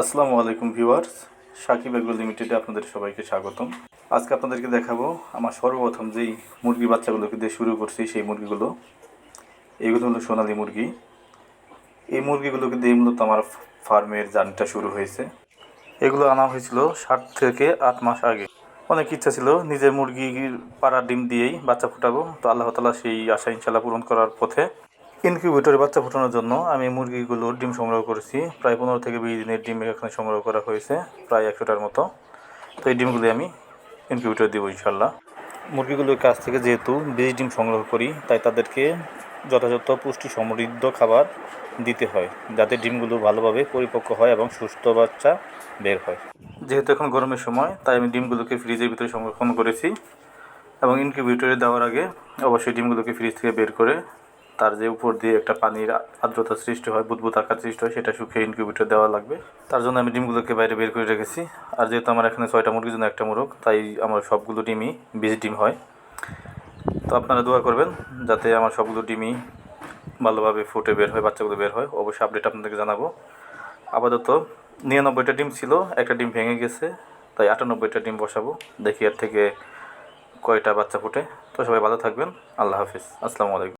আসসালামু আলাইকুম viewers, Shakib agro লিমিটেডে আপনাদের সবাইকে স্বাগতম। আজকে আপনাদেরকে দেখাবো আমার সর্বপ্রথম যেই মুরগি বাচ্চাগুলোকে দিয়ে শুরু করছি সেই মুরগিগুলো। এইগুলো হলো সোনালী মুরগি। এই মুরগিগুলোকে দিয়ে মূলত আমার ফার্মের জার্নিটা শুরু হয়েছে। এগুলো আনা হয়েছিল ষাট থেকে আট মাস আগে। অনেক ইচ্ছা ছিল নিজের মুরগির পাড়া ডিম দিয়েই বাচ্চা ফুটাবো, তো আল্লাহ তালা সেই আশা ইনশাল্লাহ পূরণ করার পথে ইনকিউবেটরে বাচ্চা ফোটানোর জন্য আমি মুরগিগুলোর ডিম সংগ্রহ করেছি। প্রায় পনেরো থেকে বিশ দিনের ডিম এখানে সংগ্রহ করা হয়েছে, প্রায় একশোটার মতো। তো এই ডিমগুলি আমি ইনকিউবেটরে দেবো ইনশাল্লাহ মুরগিগুলোর কাছ থেকে যেহেতু বেশ ডিম সংগ্রহ করি, তাই তাদেরকে যথাযথ পুষ্টি সমৃদ্ধ খাবার দিতে হয়, যাতে ডিমগুলো ভালোভাবে পরিপক্ক হয় এবং সুস্থ বাচ্চা বের হয়। যেহেতু এখন গরমের সময়, তাই আমি ডিমগুলোকে ফ্রিজের ভিতরে সংরক্ষণ করেছি এবং ইনকিউবেটরে দেওয়ার আগে অবশ্যই ডিমগুলোকে ফ্রিজ থেকে বের করে তার যে উপর দিয়ে একটা পানির আর্দ্রতা সৃষ্টি হয়, বুদবুদ আকার সৃষ্টি হয়, সেটা শুকিয়ে ইনকিউবেটর দেওয়া লাগবে। তার জন্য আমি ডিমগুলোকে বাইরে বের করে রেখেছি। আর যেহেতু আমার এখানে ছয়টা মুরগির জন্য একটা মুরগ, তাই আমার সবগুলো ডিমই বীজ ডিম হয়। তো আপনারা দোয়া করবেন যাতে আমার সবগুলো ডিমই ভালোভাবে ফুটে বের হয়, বাচ্চাগুলো বের হয়। অবশ্যই আপডেট আপনাদেরকে জানাব। আপাতত নিরানব্বইটা ডিম ছিল, একটা ডিম ভেঙে গেছে, তাই আটানব্বইটা ডিম বসাবো। দেখি এর থেকে কয়টা বাচ্চা ফুটে। তো সবাই ভালো থাকবেন। আল্লাহ হাফিজ। আসসালামু আলাইকুম।